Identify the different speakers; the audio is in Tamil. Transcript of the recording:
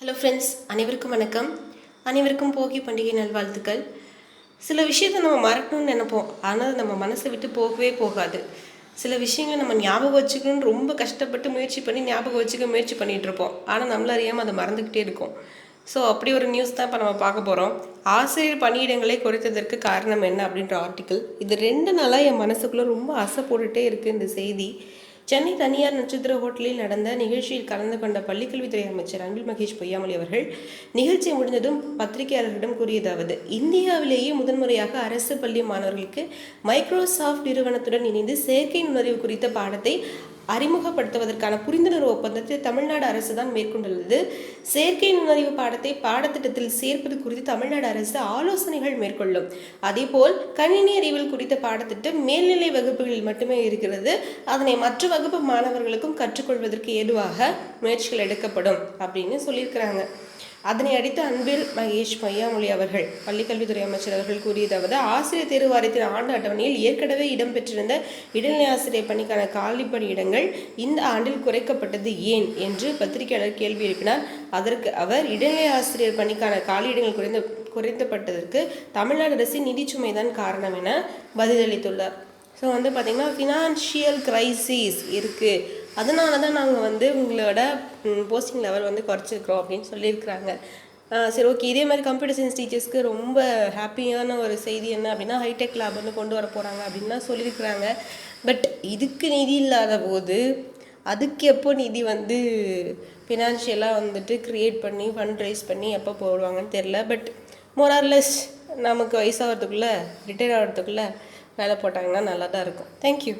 Speaker 1: ஹலோ ஃப்ரெண்ட்ஸ் அனைவருக்கும் வணக்கம். அனைவருக்கும் போகி பண்டிகை நல்வாழ்த்துக்கள். சில விஷயத்தை நம்ம மறக்கணும்னு நினைப்போம். ஆனால் நம்ம மனசை விட்டு போகவே போகாது. சில விஷயங்களை நம்ம ஞாபகம் வச்சுக்கணும்னு ரொம்ப கஷ்டப்பட்டு முயற்சி பண்ணி ஞாபகம் வச்சுக்க முயற்சி பண்ணிகிட்டு இருப்போம். ஆனால் நம்மள அறியாமல் அதை மறந்துக்கிட்டே இருக்கும். ஸோ அப்படி ஒரு நியூஸ் தான் இப்போ நம்ம பார்க்க போகிறோம் ஆசிரியர் பணியிடங்களை குறைத்ததற்கு காரணம் என்ன அப்படின்ற ஆர்டிக்கல் இது ரெண்டு நாளாக என் மனசுக்குள்ளே ரொம்ப ஆசை போட்டுகிட்டே இருக்குது இந்த செய்தி. சென்னை தனியார் நட்சத்திர ஹோட்டலில் நடந்த நிகழ்ச்சியில் கலந்து கொண்ட பள்ளிக்கல்வித்துறை அமைச்சர் அன்பில் மகேஷ் பொய்யாமொழி அவர்கள் நிகழ்ச்சி முடிந்ததும் பத்திரிகையாளர்களிடம் கூறியதாவது இந்தியாவிலேயே முதன்முறையாக அரசு பள்ளி மாணவர்களுக்கு மைக்ரோசாஃப்ட் நிறுவனத்துடன் இணைந்து செயற்கை நுண்ணறிவு குறித்த பாடத்தை அறிமுகப்படுத்துவதற்கான புரிந்துணர்வு ஒப்பந்தத்தை தமிழ்நாடு அரசு தான் மேற்கொண்டுள்ளது. செயற்கை நுண்ணறிவு பாடத்தை பாடத்திட்டத்தில் சேர்ப்பது குறித்து தமிழ்நாடு அரசு ஆலோசனைகள் மேற்கொள்ளும். அதேபோல் கணினி அறிவியல் குறித்த பாடத்திட்டம் மேல்நிலை வகுப்புகளில் மட்டுமே இருக்கிறது. அதனை மற்ற வகுப்பு மாணவர்களுக்கும் கற்றுக்கொள்வதற்கு ஏதுவாக முயற்சிகள் எடுக்கப்படும் அப்படின்னு சொல்லியிருக்கிறாங்க. அதனை அடித்து அன்பில் மகேஷ் பொய்யாமொழி அவர்கள் பள்ளிக்கல்வித்துறை அமைச்சர் அவர்கள் கூறியதாவது ஆசிரியர் தேர்வு வாரியத்தின் ஆண்டு அட்டவணையில் ஏற்கனவே இடம்பெற்றிருந்த இடைநிலை ஆசிரியர் பணிக்கான காலிப்பணி இடங்கள் இந்த ஆண்டில் குறைக்கப்பட்டது ஏன் என்று பத்திரிகையாளர் கேள்வி எழுப்பினார். அதற்கு அவர் இடைநிலை ஆசிரியர் பணிக்கான காலியிடங்கள் குறைந்த குறைந்தப்பட்டதற்கு தமிழ்நாடு அரசின் நிதிச்சுமை தான் காரணம் என பதிலளித்துள்ளார். ஸோ வந்து பார்த்திங்கன்னா ஃபினான்ஷியல் கிரைசிஸ் இருக்குது அதனால தான் நாங்கள் வந்து உங்களோட போஸ்டிங் லெவல் வந்து குறைச்சிருக்கிறோம் அப்படின்னு சொல்லியிருக்கிறாங்க. சரி ஓகே இதே மாதிரி கம்ப்யூட்டர் சயின்ஸ் டீச்சர்ஸ்க்கு ரொம்ப ஹாப்பியான ஒரு செய்தி என்ன அப்படின்னா ஹைடெக் லேப் வந்து கொண்டு வர போகிறாங்க அப்படின்னு சொல்லியிருக்கிறாங்க. பட் இதுக்கு நிதி இல்லாத போது அதுக்கு எப்போ நிதி வந்து ஃபினான்ஷியலாக வந்துட்டு க்ரியேட் பண்ணி ஃபண்ட் ரைஸ் பண்ணி எப்போ போடுவாங்கன்னு தெரில பட் மோரார்லெஸ் நமக்கு வயசாகிறதுக்குள்ளே ரிட்டையர் ஆகிறதுக்குள்ளே வேலை போட்டாங்கன்னா நல்லா தான் இருக்கும் தேங்க்யூ